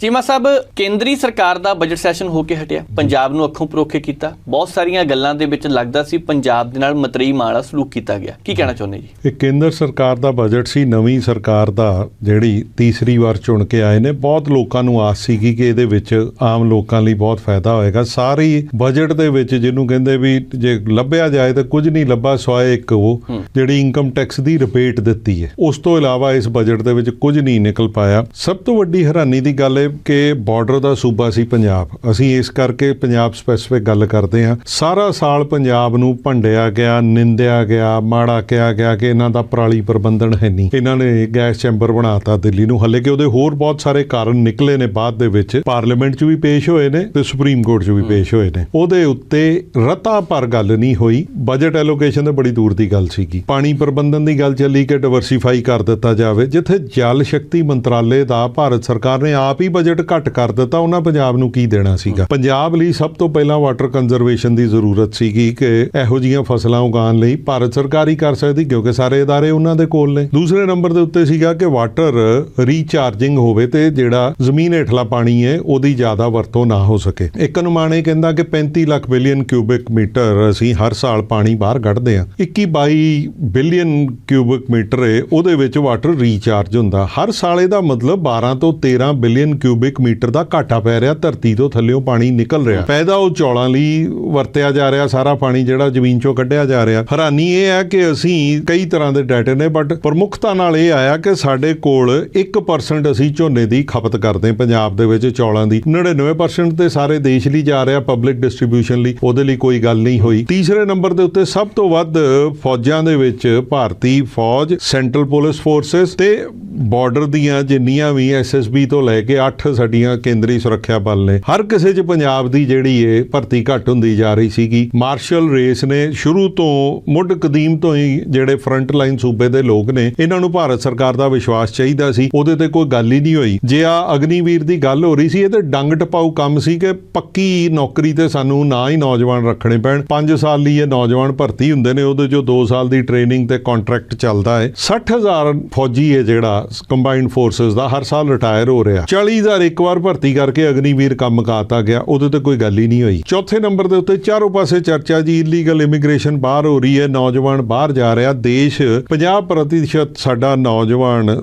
ਚੀਮਾ ਸਾਹਿਬ ਕੇਂਦਰੀ ਸਰਕਾਰ ਦਾ budget session ਹੋ ਕੇ ਹਟਿਆ। ਪੰਜਾਬ ਨੂੰ ਅੱਖੋਂ ਪਰੋਖੇ ਕੀਤਾ। ਬਹੁਤ ਸਾਰੀਆਂ ਗੱਲਾਂ ਦੇ ਵਿੱਚ ਲੱਗਦਾ ਸੀ ਪੰਜਾਬ ਦੇ ਨਾਲ ਮਤਰੀ ਮਾਲਾ ਸਲੂਕ ਕੀਤਾ ਗਿਆ। ਕੀ ਕਹਿਣਾ ਚਾਹੁੰਦੇ ਜੀ? ਇਹ ਕੇਂਦਰ ਸਰਕਾਰ ਦਾ ਬਜਟ ਸੀ ਨਵੀਂ ਸਰਕਾਰ ਦਾ ਜਿਹੜੀ ਤੀਸਰੀ ਵਾਰ ਚੁਣ ਕੇ ਆਏ ਨੇ। ਬਹੁਤ ਲੋਕਾਂ ਨੂੰ ਆਸ ਸੀਗੀ ਕਿ ਇਹਦੇ ਵਿੱਚ ਆਮ ਲੋਕਾਂ ਲਈ ਬਹੁਤ ਫਾਇਦਾ ਹੋਏਗਾ। ਸਾਰੀ ਬਜਟ ਦੇ ਵਿੱਚ ਜਿਹਨੂੰ ਕਹਿੰਦੇ ਵੀ ਜੇ ਲੱਭਿਆ ਜਾਏ ਤਾਂ ਕੁਝ ਨਹੀਂ ਲੱਭਾ ਸਵਾਏ ਇੱਕ ਉਹ ਜਿਹੜੀ ਇਨਕਮ ਟੈਕਸ ਦੀ ਰਿਪੇਟ ਦਿੱਤੀ ਹੈ। ਉਸ ਤੋਂ ਇਲਾਵਾ ਇਸ ਬਜਟ ਦੇ ਵਿੱਚ ਕੁਝ ਨਹੀਂ ਨਿਕਲ ਪਾਇਆ। ਸਭ ਤੋਂ ਵੱਡੀ ਹੈਰਾਨੀ ਦੀ ਗੱਲ ਹੈ ਕਿ ਬਾਰਡਰ ਦਾ ਸੂਬਾ ਸੀ ਪੰਜਾਬ। ਅਸੀਂ ਇਸ ਕਰਕੇ ਪੰਜਾਬ ਸਪੈਸੀਫਿਕ ਗੱਲ ਕਰਦੇ ਹਾਂ। ਸਾਰਾ ਸਾਲ ਪੰਜਾਬ ਨੂੰ ਭੰਡਿਆ ਗਿਆ, ਨਿੰਦਿਆ ਗਿਆ, ਮਾੜਾ ਕਿਹਾ ਗਿਆ ਕਿ ਇਹਨਾਂ ਦਾ ਪਰਾਲੀ ਪ੍ਰਬੰਧਨ ਹੈ ਨਹੀਂ। ਇਹਨਾਂ ਨੇ ਗੈਸ ਚੈਂਬਰ ਬਣਾਤਾ ਦਿੱਲੀ ਨੂੰ। ਹੱਲੇ ਕਿ ਉਹਦੇ ਹੋਰ ਬਹੁਤ ਸਾਰੇ ਕਾਰਨ ਨਿਕਲੇ ਨੇ ਬਾਅਦ ਦੇ ਵਿੱਚ। ਪਾਰਲੀਮੈਂਟ 'ਚ ਵੀ ਪੇਸ਼ ਹੋਏ ਨੇ ਤੇ ਸੁਪਰੀਮ ਕੋਰਟ 'ਚ ਵੀ ਪੇਸ਼ ਹੋਏ ਨੇ। ਉਹਦੇ ਉੱਤੇ ਰਤਾ ਪਰ ਗੱਲ ਨਹੀਂ ਹੋਈ। ਬਜਟ ਐਲੋਕੇਸ਼ਨ ਤੇ ਬੜੀ ਦੂਰ ਦੀ ਗੱਲ ਸੀਗੀ। ਪਾਣੀ ਪ੍ਰਬੰਧਨ ਦੀ ਗੱਲ ਚੱਲੀ ਕਿ ਡਾਇਵਰਸੀਫਾਈ ਕਰ ਦਿੱਤਾ ਜਾਵੇ। ਜਿੱਥੇ ਜਲ ਸ਼ਕਤੀ ਮੰਤਰਾਲੇ ਦਾ ਭਾਰਤ ਸਰਕਾਰ ਨੇ ਆਪ ਹੀ ਬਜਟ ਘੱਟ ਕਰ ਦਿੱਤਾ ਉਹਨਾਂ ਪੰਜਾਬ ਨੂੰ ਕੀ ਦੇਣਾ ਸੀਗਾ ਪੰਜਾਬ ਲਈ ਸਭ ਤੋਂ ਪਹਿਲਾਂ ਵਾਟਰ ਕੰਜ਼ਰਵੇਸ਼ਨ ਦੀ ਜ਼ਰੂਰਤ ਸੀਗੀ ਕਿ ਇਹੋ ਜੀਆਂ ਫਸਲਾਂ ਉਗਾਉਣ ਲਈ ਭਾਰਤ ਸਰਕਾਰ ਹੀ ਕਰ ਸਕਦੀ ਕਿਉਂਕਿ ਸਾਰੇ ادارے ਉਹਨਾਂ ਦੇ ਕੋਲ ਨੇ ਦੂਸਰੇ ਨੰਬਰ ਦੇ ਉੱਤੇ ਸੀਗਾ ਕਿ ਵਾਟਰ ਰੀਚਾਰਜਿੰਗ ਹੋਵੇ ਤੇ ਜਿਹੜਾ ਜ਼ਮੀਨ ਹੇਠਲਾ ਪਾਣੀ ਹੈ ਉਹਦੀ ਜ਼ਿਆਦਾ ਵਰਤੋਂ ਨਾ ਹੋ ਸਕੇ ਇੱਕ ਅਨੁਮਾਨ ਇਹ ਕਹਿੰਦਾ ਕਿ 35 ਲੱਖ ਬਿਲੀਅਨ ਕਿਊਬਿਕ ਮੀਟਰ ਅਸੀਂ ਹਰ ਸਾਲ ਪਾਣੀ ਬਾਹਰ ਕੱਢਦੇ ਹਾਂ 21 22 ਬਿਲੀਅਨ ਕਿਊਬਿਕ ਮੀਟਰ ਹੈ ਉਹਦੇ ਵਿੱਚ ਵਾਟਰ ਰੀਚਾਰਜ ਹੁੰਦਾ ਹਰ ਸਾਲ ਇਹਦਾ ਮਤਲਬ 12 ਤੋਂ 13 ਬਿਲੀਅਨ ਕਿਊਬਿਕ ਮੀਟਰ ਦਾ ਘਾਟਾ ਪੈ ਰਿਹਾ, ਧਰਤੀ ਤੋਂ ਥੱਲੇੋਂ ਪਾਣੀ ਨਿਕਲ ਰਿਹਾ। ਪੈਦਾ ਉਹ ਚੌਲਾਂ ਲਈ ਵਰਤਿਆ ਜਾ ਰਿਹਾ, ਸਾਰਾ ਪਾਣੀ ਜਿਹੜਾ ਜ਼ਮੀਨ ਚੋਂ ਕੱਢਿਆ ਜਾ ਰਿਹਾ। ਹੈਰਾਨੀ ਇਹ ਹੈ ਕਿ ਅਸੀਂ ਕਈ ਤਰ੍ਹਾਂ ਦੇ ਡਾਟੇ ਨੇ ਬਟ ਪ੍ਰਮੁੱਖਤਾ ਨਾਲ ਇਹ ਆਇਆ ਕਿ ਸਾਡੇ ਕੋਲ 1% ਅਸੀਂ ਝੋਨੇ ਦੀ ਖਪਤ ਕਰਦੇ ਪੰਜਾਬ ਦੇ ਵਿੱਚ ਚੌਲਾਂ ਦੀ। 99% ਤੇ ਸਾਰੇ ਦੇਸ਼ ਲਈ ਜਾ ਰਿਹਾ ਪਬਲਿਕ ਡਿਸਟ੍ਰੀਬਿਊਸ਼ਨ ਲਈ, ਉਹਦੇ ਲਈ ਕੋਈ ਗੱਲ ਨਹੀਂ ਹੋਈ। ਤੀਸਰੇ ਨੰਬਰ ਦੇ ਉੱਤੇ ਸਭ ਤੋਂ ਵੱਧ ਫੌਜਾਂ ਦੇ ਵਿੱਚ ਭਾਰਤੀ ਫੌਜ ਸੈਂਟਰਲ ਪੁਲਿਸ ਫੋਰਸਸ ਤੇ ਬਾਰਡਰ ਦੀਆਂ ਜਿੰਨੀਆਂ ਵੀ ਐਸਐਸਬੀ ਤੋਂ ਲੈ ਕੇ 8 ਸਾਡੀਆਂ ਕੇਂਦਰੀ ਸੁਰੱਖਿਆ ਬਲ ਨੇ, ਹਰ ਕਿਸੇ 'ਚ ਪੰਜਾਬ ਦੀ ਜਿਹੜੀ ਏ ਭਰਤੀ ਘੱਟ ਹੁੰਦੀ ਜਾ ਰਹੀ ਸੀਗੀ। ਮਾਰਸ਼ਲ ਰੇਸ ਨੇ ਸ਼ੁਰੂ ਤੋਂ ਮੁੱਢ ਕਦੀਮ ਤੋਂ ਹੀ ਜਿਹੜੇ ਫਰੰਟ ਲਾਈਨ ਸੂਬੇ ਦੇ ਲੋਕ ਨੇ, ਇਹਨਾਂ ਨੂੰ ਭਾਰਤ ਸਰਕਾਰ ਦਾ ਵਿਸ਼ਵਾਸ ਚਾਹੀਦਾ ਸੀ। ਉਹਦੇ ਤੇ ਕੋਈ ਗੱਲ ਹੀ ਨਹੀਂ ਹੋਈ। ਜੇ ਆ ਅਗਨੀਵੀਰ ਦੀ ਗੱਲ ਹੋ ਰਹੀ ਸੀ, ਇਹ ਤੇ ਡੰਗ ਟਪਾਊ ਕੰਮ ਸੀ ਕਿ ਪੱਕੀ ਨੌਕਰੀ ਤੇ ਸਾਨੂੰ ਨਾ ਹੀ ਨੌਜਵਾਨ ਰੱਖਣੇ ਪੈਣ। 5 ਸਾਲ ਲਈ ਇਹ ਨੌਜਵਾਨ ਭਰਤੀ ਹੁੰਦੇ ਨੇ, ਉਹਦੇ ਜੋ 2 ਸਾਲ ਦੀ ਟ੍ਰੇਨਿੰਗ ਤੇ ਕੰਟਰੈਕਟ ਚੱਲਦਾ ਹੈ। 60000 ਫੌਜੀ ਹੈ ਜਿਹੜਾ ਕੰਬਾਈਨਡ ਫੋਰਸਸ ਦਾ ਹਰ ਸਾਲ ਰਿਟਾਇਰ ਹੋ ਰਿਹਾ। 40000 ਇੱਕ ਵਾਰ ਭਰਤੀ ਕਰਕੇ ਅਗਨੀਵੀਰ ਕੰਮ ਕਾਤਾ ਗਿਆ, ਉਹਦੇ ਤੇ ਕੋਈ ਗੱਲ ਹੀ ਨਹੀਂ ਹੋਈ। ਚੌਥੇ ਨੰਬਰ ਦੇ ਉੱਤੇ ਚਾਰੋਂ ਪਾਸੇ ਚਰਚਾ ਜੀ ਇਲੀਗਲ ਇਮੀਗ੍ਰੇਸ਼ਨ ਬਾਹਰ ਹੋ ਰਹੀ ਹੈ, ਨੌਜਵਾਨ ਬਾਹਰ ਜਾ ਰਿਹਾ। ਦੇਸ਼ 50% ਸਾਡਾ ਨੌਜਵਾਨ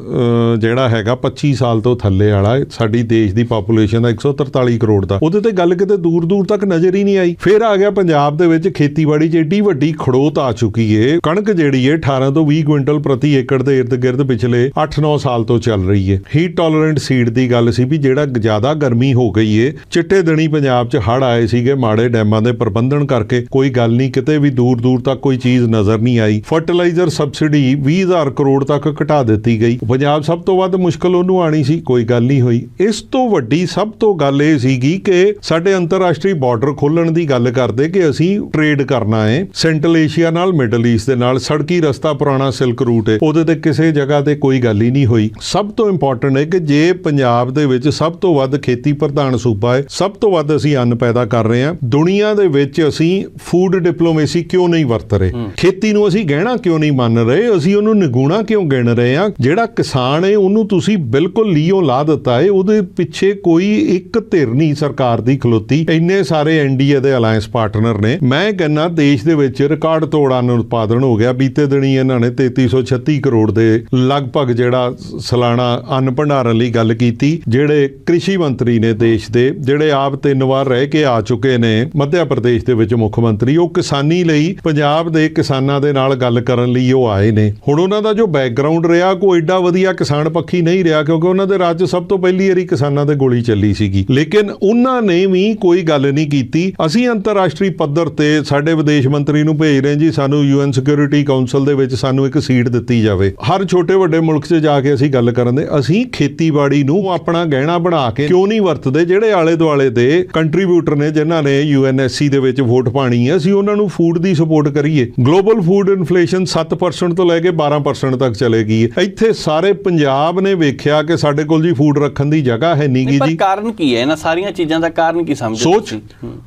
ਜਿਹੜਾ ਹੈਗਾ 25 ਸਾਲ ਤੋਂ ਥੱਲੇ ਵਾਲਾ, ਸਾਡੀ ਦੇਸ਼ ਦੀ ਪਾਪੂਲੇਸ਼ਨ ਦਾ 143 ਕਰੋੜ ਦਾ। ਉਹਦੇ ਤੇ ਗੱਲ ਕਿਤੇ ਦੂਰ ਦੂਰ ਤੱਕ ਨਜ਼ਰ ਹੀ ਨਹੀਂ ਆਈ। ਫਿਰ ਆ ਗਿਆ ਪੰਜਾਬ ਦੇ ਵਿੱਚ, ਖੇਤੀਬਾੜੀ 'ਚ ਏਡੀ ਵੱਡੀ ਖੜੋਤ ਆ ਚੁੱਕੀ ਏ। ਕਣਕ ਜਿਹੜੀ ਏ 18 ਤੋਂ 20 ਕੁਇੰਟਲ ਪ੍ਰਤੀ ਏਕੜ ਦੇ ਇਰਦ ਗਿਰਦ ਪਿਛਲੇ 8-9 ਸਾਲ ਤੋਂ ਚੱਲ ਰਹੀ ਹੈ ਹੀਟ ਟੋਲਰੈਂਟ ਸੀਡ ਦੀ ਗੱਲ ਸੀ ਵੀ ਜਿਹੜਾ ਜ਼ਿਆਦਾ ਗਰਮੀ ਹੋ ਗਈ ਏ, ਚਿੱਟੇ ਦਿਨੀ ਪੰਜਾਬ 'ਚ ਹੜ ਆਏ ਸੀਗੇ ਮਾੜੇ ਡੈਮਾਂ ਦੇ ਪ੍ਰਬੰਧਨ ਕਰਕੇ। ਕੋਈ ਗੱਲ ਨਹੀਂ, ਕਿਤੇ ਵੀ ਦੂਰ ਦੂਰ ਤੱਕ ਕੋਈ ਚੀਜ਼ ਨਜ਼ਰ ਨਹੀਂ ਆਈ। ਫਰਟੀਲਾਈਜ਼ਰ ਸਬਸਿਡੀ 20000 ਕਰੋੜ ਤੱਕ ਘਟਾ ਦਿੱਤੀ ਗਈ। ਪੰਜਾਬ ਸਭ ਤੋਂ ਵੱਧ ਮੁਸ਼ਕਲ ਉਹਨੂੰ ਆਣੀ ਸੀ, ਕੋਈ ਗੱਲ ਨਹੀਂ ਹੋਈ। ਇਸ ਤੋਂ ਵੱਡੀ ਸਭ ਤੋਂ ਗੱਲ ਇਹ ਸੀਗੀ ਕਿ ਸਾਡੇ ਅੰਤਰਰਾਸ਼ਟਰੀ ਬਾਰਡਰ ਖੋਲਣ ਦੀ ਗੱਲ ਕਰਦੇ ਕਿ ਅਸੀਂ ਟ੍ਰੇਡ ਕਰਨਾ ਹੈ ਸੈਂਟਰਲ ਏਸ਼ੀਆ ਨਾਲ ਮਿਡਲ ਈਸਟ ਦੇ ਨਾਲ, ਸੜਕੀ ਰਸਤਾ ਪੁਰਾਣਾ ਸਿਲਕ ਰੂਟ ਹੈ ਉਹਦੇ ਤੇ ਕਿਸੇ ਜਗ੍ਹਾ ਤੇ ਕੋਈ ਗੱਲ ਹੀ ਨਹੀਂ ਹੋਈ। ਸਭ ਤੋਂ ਇੰਪੋਰਟੈਂਟ ਹੈ ਕਿ ਜੇ ਪੰਜਾਬ ਦੇ ਵਿੱਚ ਸਭ ਤੋਂ ਵੱਧ ਖੇਤੀ ਪ੍ਰਧਾਨ ਸੂਬਾ ਹੈ ਸਭ ਤੋਂ ਵੱਧ ਅਸੀਂ ਅੰਨ ਪੈਦਾ ਕਰ ਰਹੇ ਹਾਂ। ਦੁਨੀਆ ਦੇ ਵਿੱਚ ਅਸੀਂ ਫੂਡ ਡਿਪਲੋਮੇਸੀ ਕਿਉਂ ਨਹੀਂ ਵਰਤ ਰਹੇ? ਖੇਤੀ ਨੂੰ ਅਸੀਂ ਗਹਿਣਾ ਕਿਉਂ ਨਹੀਂ ਮੰਨ ਰਹੇ? ਅਸੀਂ ਉਹਨੂੰ ਨਿਗੂਣਾ ਕਿਉਂ ਗਿਣ ਰਹੇ ਹਾਂ? ਜਿਹੜਾ ਕਿਸਾਨ ਹੈ ਉਹਨੂੰ ਤੁਸੀਂ ਬਿਲਕੁਲ ਲੀਓ ਲਾ ਦਿੱਤਾ ਹੈ। ਉਹਦੇ ਪਿੱਛੇ ਕੋਈ ਇੱਕ ਧਿਰ ਨਹੀਂ ਸਰਕਾਰ ਦੀ ਖਲੋਤੀ। ਇੰਨੇ ਸਾਰੇ ਐਨਡੀਏ ਦੇ ਅਲਾਈਅੰਸ ਪਾਰਟਨਰ ਨੇ। ਮੈਂ ਕਹਿੰਨਾ ਦੇਸ਼ ਦੇ ਵਿੱਚ ਰਿਕਾਰਡ ਤੋੜ ਅੰਨ ਉਤਪਾਦਨ ਹੋ ਗਿਆ। ਬੀਤੇ ਦਿਨੀ ਇਹਨਾਂ ਨੇ 3336 ਕਰੋੜ ਦੇ ਲਗਭਗ ਜਿਹੜਾ ਸਾਲਾਨਾ ਅੰਨ ਭੰਡਾਰਨ ਲਈ ਗੱਲ ਕੀਤੀ, ਜਿਹੜੇ ਕ੍ਰਿਸ਼ੀ ਮੰਤਰੀ ਨੇ ਦੇਸ਼ ਦੇ, ਜਿਹੜੇ ਆਪ ਤਿੰਨ ਵਾਰ ਰਹਿ ਕੇ ਆ ਚੁੱਕੇ ਨੇ ਮੱਧ ਪ੍ਰਦੇਸ਼ ਦੇ ਵਿੱਚ ਮੁੱਖ ਮੰਤਰੀ, ਉਹ ਕਿਸਾਨੀ ਲਈ, ਪੰਜਾਬ ਦੇ ਕਿਸਾਨਾਂ ਦੇ ਨਾਲ ਗੱਲ ਕਰਨ ਲਈ ਉਹ ਆਏ ਨੇ। ਹੁਣ ਉਹਨਾਂ ਦਾ ਜੋ ਬੈਕਗ੍ਰਾਉਂਡ ਰਿਹਾ ਕੋਈ ਏਡਾ ਵਧੀਆ ਕਿਸਾਨ ਪੱਖੀ ਨਹੀਂ ਰਿਹਾ, ਕਿਉਂਕਿ ਉਹਨਾਂ ਦੇ ਰਾਜ 'ਚ ਸਭ ਤੋਂ ਪਹਿਲੀ ਵਾਰੀ ਕਿਸਾਨਾਂ ਤੇ ਗੋਲੀ ਚੱਲੀ ਸੀਗੀ। ਲੇਕਿਨ ਉਹਨਾਂ ਨੇ ਵੀ ਕੋਈ ਗੱਲ ਨਹੀਂ ਕੀਤੀ। ਅਸੀਂ ਅੰਤਰਰਾਸ਼ਟਰੀ ਪੱਧਰ ਤੇ ਸਾਡੇ ਵਿਦੇਸ਼ ਮੰਤਰੀ ਨੂੰ ਭੇਜ ਰਹੇ ਜੀ, ਸਾਨੂੰ ਯੂਐਨ ਸਿਕਿਉਰਿਟੀ ਕਾਉਂਸਲ ਦੇ ਵਿੱਚ ਸਾਨੂੰ ਇੱਕ ਸੀਟ ਦਿੱਤੀ ਜਾਵੇ। ਹਰ ਛੋਟੇ ਵੱਡੇ ਮੁਲਕ 'ਚ ਜਾ ਕੇ ਅਸੀਂ ਗੱਲ ਕਰਨ ਦੇ ਅਸੀਂ ਖੇਤੀਬਾੜੀ ਨੂੰ ਆਪਣਾ ਗਹਿਣਾ ਬਣਾ ਕੇ ਕਿਉਂ ਨਹੀਂ ਵਰਤਦੇ? ਜਿਹੜੇ ਆਲੇ ਦੁਆਲੇ ਦੇ ਕੰਟਰੀਬਿਊਟਰ ਨੇ ਜਿਨ੍ਹਾਂ ਨੇ ਯੂਐਨਐਸਸੀ ਦੇ ਵਿੱਚ ਵੋਟ ਪਾਣੀ ਹੈ ਅਸੀਂ ਉਹਨਾਂ ਨੂੰ ਫੂਡ ਦੀ ਸਪੋਰਟ ਕਰੀਏ। ਗਲੋਬਲ ਫੂਡ ਇਨਫਲੇਸ਼ਨ 7% ਤੋਂ ਲੈ ਕੇ 12% ਤੱਕ ਚਲੇ ਗਈ ਹੈ। ਇੱਥੇ ਸਾਰੇ ਪੰਜਾਬ ਨੇ ਵੇਖਿਆ ਕਿ ਸਾਡੇ ਕੋਲ ਜੀ ਫੂਡ ਰੱਖਣ ਦੀ ਜਗ੍ਹਾ ਹੈ ਨਹੀਂ ਗੀ ਪਰ ਜੀ। ਕਾਰਨ ਕੀ ਹੈ? ਇਹਨਾਂ ਸਾਰੀਆਂ ਚੀਜ਼ਾਂ ਦਾ ਕਾਰਨ ਕੀ ਸਮਝਦੇ ਸੋਚ।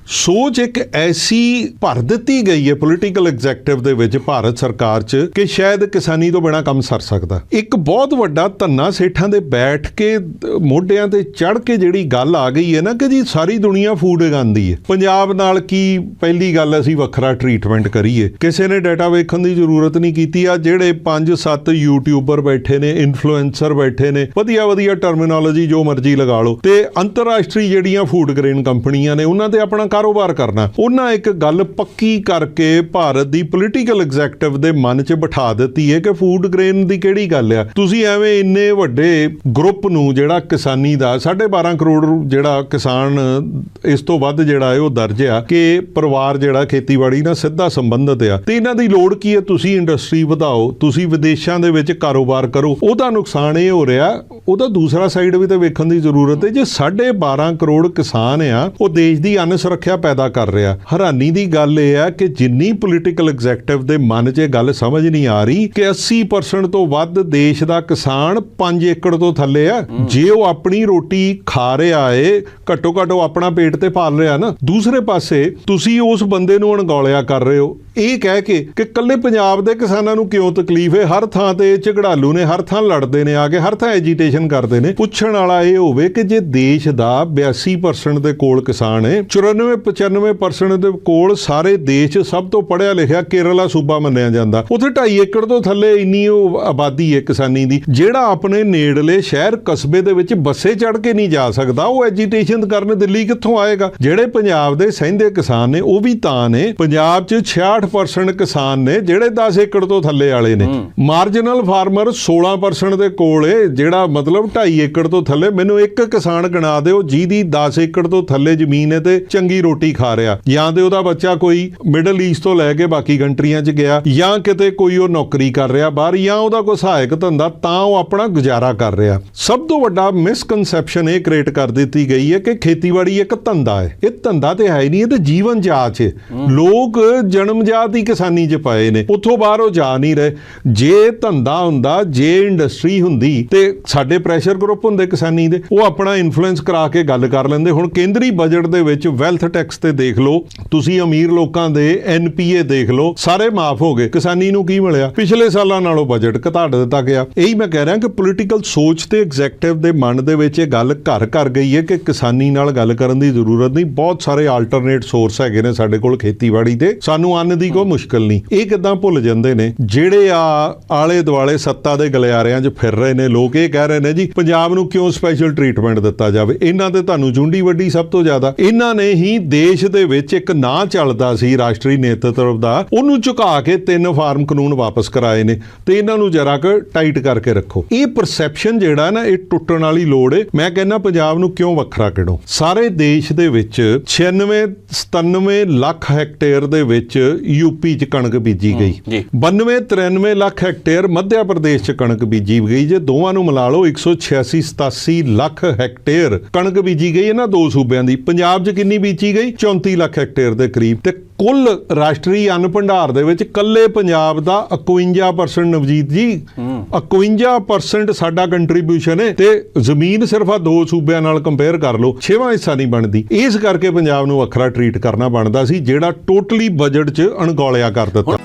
ਸੋਚ ਇੱਕ ਐਸੀ ਭਰ ਦਿੱਤੀ ਗਈ ਹੈ ਪੋਲੀਟੀਕਲ ਐਗਜ਼ੈਕਟਿਵ ਦੇ ਵਿੱਚ ਭਾਰਤ ਸਰਕਾਰ 'ਚ ਕਿ ਸ਼ਾਇਦ ਕਿਸਾਨੀ ਤੋਂ ਬਿਨਾ ਕੰਮ ਸਰ ਸਕਦਾ। ਇੱਕ ਬਹੁਤ ਵੱਡਾ ਧੰਨਾ ਸੇਠਾਂ ਦੇ ਬੈਠ ਕੇ, ਮੋਢਿਆਂ ਤੇ ਚੜ ਕੇ ਜਿਹੜੀ ਗੱਲ ਆ ਗਈ ਹੈ ਨਾ ਕਿ ਜੀ ਸਾਰੀ ਦੁਨੀਆ ਫੂਡ ਉਗਾਉਂਦੀ ਹੈ। ਪੰਜਾਬ ਨਾਲ ਕੀ ਪਹਿਲੀ ਗੱਲ ਅਸੀਂ ਵੱਖਰਾ ਟ੍ਰੀਟਮੈਂਟ ਕਰੀਏ। ਕਿਸੇ ਨੇ ਡਾਟਾ ਵੇਖਣ ਦੀ ਜ਼ਰੂਰਤ ਨਹੀਂ ਕੀਤੀ। ਆ ਜਿਹੜੇ 5-7 ਯੂਟਿਊਬਰ ਬੈਠੇ ਨੇ ਇਨਫਲੂਐਂਸਰ ਬੈਠੇ ਨੇ ਵਧੀਆ ਵਧੀਆ ਟਰਮੀਨੋਲੋਜੀ ਜੋ ਮਰਜ਼ੀ ਲਗਾ ਲਓ। ਤੇ ਅੰਤਰਰਾਸ਼ਟਰੀ ਜਿਹੜੀਆਂ ਫੂਡ ਗ੍ਰੇਨ ਕੰਪਨੀਆਂ ਨੇ, ਉਹਨਾਂ ਤੇ ਆਪਣਾ ਕਾਰੋਬਾਰ ਕਰਨਾ। ਉਹਨਾਂ ਇੱਕ ਗੱਲ ਪੱਕੀ ਕਰਕੇ ਭਾਰਤ ਦੀ ਪੋਲੀਟੀਕਲ ਐਗਜ਼ੈਕਟਿਵ ਦੇ ਮਨ 'ਚ ਬਿਠਾ ਦਿੱਤੀ ਹੈ ਕਿ ਫੂਡ ਗ੍ਰੇਨ ਦੀ ਕਿਹੜੀ ਗੱਲ ਆ? ਤੁਸੀਂ ਐਵੇਂ ਇੰਨੇ ਵੱਡੇ ਗਰੁੱਪ ਨੂੰ ਜਿਹੜਾ ਕਿਸਾਨੀ ਦਾ 12.5 ਕਰੋੜ ਜਿਹੜਾ ਕਿਸਾਨ ਇਸ ਤੋਂ ਵੱਧ ਜਿਹੜਾ ਹੈ, ਉਹ ਦਰਜ ਆ ਕਿ ਪਰਿਵਾਰ ਜਿਹੜਾ ਖੇਤੀਬਾੜੀ ਨਾਲ ਸਿੱਧਾ ਸੰਬੰਧਿਤ ਆ। ਤੇ ਇਹਨਾਂ ਦੀ ਲੋੜ ਕੀ ਹੈ? ਤੁਸੀਂ ਇੰਡਸਟਰੀ ਵਧਾਓ, ਤੁਸੀਂ ਵਿਦੇਸ਼ਾਂ ਦੇ ਵਿੱਚ ਕਾਰੋਬਾਰ ਕਰੋ। ਉਹਦਾ ਨੁਕਸਾਨ ਇਹ ਹੋ ਰਿਹਾ ਉਹਦਾ ਦੂਸਰਾ ਸਾਈਡ ਵੀ ਤਾਂ ਵੇਖਣ ਦੀ ਜ਼ਰੂਰਤ ਹੈ। ਜੇ 12.5 ਕਰੋੜ ਕਿਸਾਨ ਆ ਉਹ ਦੇਸ਼ ਦੀ ਅੰਨ ਸੁਰੱਖਿਆ ਪੈਦਾ ਕਰ ਰਿਹਾ। ਹੈਰਾਨੀ ਦੀ ਗੱਲ ਇਹ ਆ ਕਿ ਜਿੰਨੀ ਪੋਲੀਟੀਕਲ ਐਗਜ਼ੈਕਟਿਵ ਦੇ ਮਨ 'ਚ ਇਹ ਗੱਲ ਸਮਝ ਨਹੀਂ ਆ ਰਹੀ ਕਿ 80% ਤੋਂ ਵੱਧ ਦੇਸ਼ ਦਾ ਕਿਸਾਨ 5 ਏਕੜ ਤੋਂ ਥੱਲੇ ਆ। ਜੇ ਉਹ ਆਪਣੀ ਰੋਟੀ ਖਾ ਰਿਹਾ ਏ ਘੱਟੋ ਘੱਟ ਉਹ ਆਪਣਾ ਪੇਟ ਤੇ ਪਾਲ ਰਿਹਾ ਨਾ। ਦੂਸਰੇ ਪਾਸੇ ਤੁਸੀਂ ਉਸ ਬੰਦੇ ਨੂੰ ਅਣਗੌਲਿਆ ਕਰ ਰਹੇ ਹੋ। ਇਹ ਕਹਿ ਕੇ ਕਿ ਕੱਲੇ ਪੰਜਾਬ ਦੇ ਕਿਸਾਨਾਂ ਨੂੰ ਕਿਉਂ ਤਕਲੀਫ ਹੈ? ਹਰ ਥਾਂ ਤੇ ਝਗੜਾਲੂ ਨੇ ਹਰ ਥਾਂ ਲੜਦੇ ਨੇ ਆ ਕੇ ਹਰ ਥਾਂ ਐਜੀਟੇਸ਼ਨ ਕਰਦੇ ਨੇ ਪੁੱਛਣ ਵਾਲਾ ਇਹ ਹੋਵੇ ਕਿ ਜੇ ਦੇਸ਼ ਦਾ 82% ਦੇ ਕੋਲ ਕਿਸਾਨ ਹੈ 94 95% ਦੇ ਕੋਲ ਸਾਰੇ ਦੇਸ਼ ਸਭ ਤੋਂ ਪੜ੍ਹਿਆ ਲਿਖਿਆ ਕੇਰਲਾ ਸੂਬਾ ਮੰਨਿਆ ਜਾਂਦਾ। ਉੱਥੇ 2.5 ਏਕੜ ਤੋਂ ਥੱਲੇ ਇੰਨੀ ਉਹ ਆਬਾਦੀ ਹੈ ਕਿਸਾਨੀ ਦੀ ਜਿਹੜਾ ਆਪਣੇ ਨੇੜਲੇ ਸ਼ਹਿਰ ਕਸਬੇ ਦੇ ਵਿੱਚ ਬੱਸੇ ਚੜ੍ਹ ਕੇ ਨਹੀਂ ਜਾ ਸਕਦਾ ਉਹ ਐਜੀਟੇਸ਼ਨ ਕਰਨ ਦਿੱਲੀ ਕਿੱਥੋਂ ਆਏਗਾ? ਜਿਹੜੇ ਪੰਜਾਬ ਦੇ ਸਹਿੰਦੇ ਕਿਸਾਨ ਨੇ ਉਹ ਵੀ ਤਾਂ ਨੇ ਪੰਜਾਬ 'ਚ 66% ਕਿਸਾਨ ਨੇ ਜਿਹੜੇ 10 ਏਕੜ ਤੋਂ ਥੱਲੇ ਵਾਲੇ ਨੇ। ਮਾਰਜਨਲ ਫਾਰਮਰ 16% ਦੇ ਕੋਲ ਏ ਜਿਹੜਾ ਮਤਲਬ 2.5 ਏਕੜ ਤੋਂ ਥੱਲੇ ਮੈਨੂੰ ਇੱਕ ਕਿਸਾਨ ਗਿਣਾ ਦਿਓ ਜਿਹਦੀ 10 ਏਕੜ ਤੋਂ ਥੱਲੇ ਜ਼ਮੀਨ ਹੈ ਤੇ ਚੰਗੀ ਰੋਟੀ ਖਾ ਰਿਹਾ। ਜਾਂ ਤੇ ਉਹਦਾ ਬੱਚਾ ਕੋਈ ਮਿਡਲ ਈਸਟ ਤੋਂ ਲੈ ਕੇ ਬਾਕੀ ਕੰਟਰੀਆਂ 'ਚ ਗਿਆ ਜਾਂ ਕਿਤੇ ਕੋਈ ਉਹ ਨੌਕਰੀ ਕਰ ਰਿਹਾ ਬਾਹਰ ਜਾਂ ਉਹਦਾ ਕੋਈ ਸਹਾਇਕ ਧੰਦਾ ਤਾਂ ਉਹ ਆਪਣਾ ਗੁਜ਼ਾਰਾ ਕਰ ਰਿਹਾ। ਸਭ ਤੋਂ ਵੱਡਾ ਮਿਸਕਨਸੈਪਸ਼ਨ ਇਹ ਕ੍ਰੀਏਟ ਕਰ ਦਿੱਤੀ ਗਈ ਹੈ ਕਿ ਖੇਤੀਬਾੜੀ ਇੱਕ ਧੰਦਾ ਹੈ। ਇਹ ਧੰਦਾ ਤੇ ਹੈ ਨਹੀਂ ਇਹ ਤੇ ਜੀਵਨ ਜਾਚ ਹੈ। ਲੋਕ ਜਨਮਜਾਤ ਹੀ ਕਿਸਾਨੀ 'ਚ ਪਏ ਨੇ ਉੱਥੋਂ ਬਾਹਰ ਉਹ ਜਾ ਨਹੀਂ ਰਹੇ। ਜੇ ਧੰਦਾ ਹੁੰਦਾ ਜੇ ਇੰਡਸਟਰੀ ਹੁੰਦੀ ਤੇ ਸਾਡੇ ਪ੍ਰੈਸ਼ਰ ਗਰੁੱਪ ਹੁੰਦੇ ਕਿਸਾਨੀ ਦੇ, ਉਹ ਆਪਣਾ ਇਨਫਲੂਐਂਸ ਕਰਾ ਕੇ ਗੱਲ ਕਰ ਲੈਂਦੇ। ਹੁਣ ਕੇਂਦਰੀ ਬਜਟ ਦੇ ਵਿੱਚ ਵੈਲਥ ਟੈਕਸ ਤੇ ਦੇਖ ਲਓ, ਤੁਸੀਂ ਅਮੀਰ ਲੋਕਾਂ ਦੇ ਐਨਪੀਏ ਦੇਖ ਲਓ, ਸਾਰੇ ਮਾਫ ਹੋ ਗਏ। ਕਿਸਾਨੀ ਨੂੰ ਕੀ ਮਿਲਿਆ? ਪਿਛਲੇ ਸਾਲਾਂ ਨਾਲੋਂ ਬਜਟ ਘਟਾ ਦਿੱਤਾ ਗਿਆ। ਇਹੀ ਮੈਂ ਕਹਿ ਰਿਹਾ ਕਿ ਪੋਲੀਟੀਕਲ ਸੋਚ ਤੇ ਐਗਜ਼ੈਕਟਿਵ ਦੇ ਮਨ ਦੇ ਵਿੱਚ ਇਹ ਗੱਲ ਘਰ ਘਰ ਗਈ ਹੈ ਕਿ ਕਿਸਾਨੀ ਨਾਲ ਗੱਲ ਕਰਨ ਦੀ ਜ਼ਰੂਰਤ ਨਹੀਂ। ਬਹੁਤ ਸਾਰੇ ਆਲਟਰਨੇਟ ਸੋਰਸ ਹੈਗੇ ਨੇ ਸਾਡੇ ਕੋਲ ਖੇਤੀਬਾੜੀ ਦੇ। ਸਾਨੂੰ ਅੰਨ ਦੀ ਕੋਈ ਮੁਸ਼ਕਲ ਨਹੀਂ। ਇਹ ਕਿਦਾਂ ਭੁੱਲ ਜਾਂਦੇ ਨੇ? ਜਿਹੜੇ ਆ ਆਲੇ ਦੁਆਲੇ ਸੱਤਾ ਦੇ ਗਲਿਆਰਿਆਂ 'ਚ ਫਿਰ ਰਹੇ ਨੇ, ਲੋਕ ਇਹ ਕਹਿ ਰਹੇ ਨੇ ਜੀ ਪੰਜਾਬ ਨੂੰ ਕਿਉਂ ਸਪੈਸ਼ਲ ਟ੍ਰੀਟਮੈਂਟ ਦਿੱਤਾ ਜਾਵੇ? ਇਹਨਾਂ ਤੇ ਤੁਹਾਨੂੰ ਚੁੰਡੀ ਵੱਡੀ ਸਭ ਤੋਂ ਜ਼ਿਆਦਾ। ਇਹਨਾਂ ਨੇ ਹੀ ਦੇਸ਼ ਦੇ ਵਿੱਚ ਇੱਕ ਨਾਂ ਚੱਲਦਾ ਸੀ ਰਾਸ਼ਟਰੀ ਨੇਤਰਤਵ ਦਾ। ਉਹਨੂੰ ਝੁਕਾ ਕੇ ਤਿੰਨ ਫਾਰਮ ਕਾਨੂੰਨ ਵਾਪਸ ਕਰਾਏ ਨੇ। ਤੇ ਇਹਨਾਂ ਨੂੰ ਜਰਾ ਕੁ ਟਾਈਟ ਕਰਕੇ ਰੱਖੋ। ਇਹ ਪਰਸੈਪਸ਼ਨ ਜਿਹੜਾ ਨਾ ਇਹ ਟੁੱਟਣ ਵਾਲੀ ਲੋੜ ਹੈ ਮੈਂ ਕਹਿੰਦਾ ਪੰਜਾਬ ਨੂੰ ਕਿਉਂ ਵੱਖਰਾ ਕਿਹੜੋ? ਸਾਰੇ ਦੇਸ਼ ਦੇ ਵਿੱਚ 96 97 ਲੱਖ ਹੈਕਟੇਅਰ ਦੇ ਵਿੱਚ ਯੂਪੀ 'ਚ ਕਣਕ ਬੀਜੀ ਗਈ। ਜੀ। 92 93 ਲੱਖ ਹੈਕਟੇਅਰ ਮੱਧ ਪ੍ਰਦੇਸ਼ 'ਚ ਕਣਕ ਬੀਜੀ ਗਈ ਜੇ। ਦੋਵਾਂ ਨੂੰ ਮਿਲਾ ਲਓ 186 87 ਲੱਖ ਹੈਕਟੇਅਰ ਕਣਕ ਬੀਜੀ ਗਈ ਇਹਨਾਂ ਦੋ ਸੂਬਿਆਂ ਦੀ। ਪੰਜਾਬ 'ਚ ਕਿੰਨੀ ਬੀਜੀ ਗਈ? 34 ਲੱਖ ਹੈਕਟੇਅਰ ਦੇ ਕਰੀਬ। ਤੇ ਕੁੱਲ ਰਾਸ਼ਟਰੀ ਅੰਨ ਭੰਡਾਰ ਦੇ ਵਿੱਚ ਕੱਲੇ ਪੰਜਾਬ ਦਾ 51% ਨਵਜੀਤ ਜੀ। 51% ਸਾਡਾ ਕੰਟਰੀਬਿਊਸ਼ਨ ਹੈ ਤੇ ਜ਼ਮੀਨ ਸਿਰਫ ਆ ਦੋ ਸੂਬਿਆਂ ਨਾਲ ਕੰਪੇਅਰ ਕਰ ਲਓ, ਛੇਵਾਂ ਹਿੱਸਾ ਨਹੀਂ ਬਣਦੀ। ਇਸ ਕਰਕੇ ਪੰਜਾਬ ਨੂੰ ਵੱਖਰਾ ਟਰੀਟ ਕਰਨਾ ਬਣਦਾ ਸੀ, ਜਿਹੜਾ ਟੋਟਲੀ ਬਜਟ 'ਚ ਅਣਗੌਲਿਆ ਕਰ ਦਿੱਤਾ।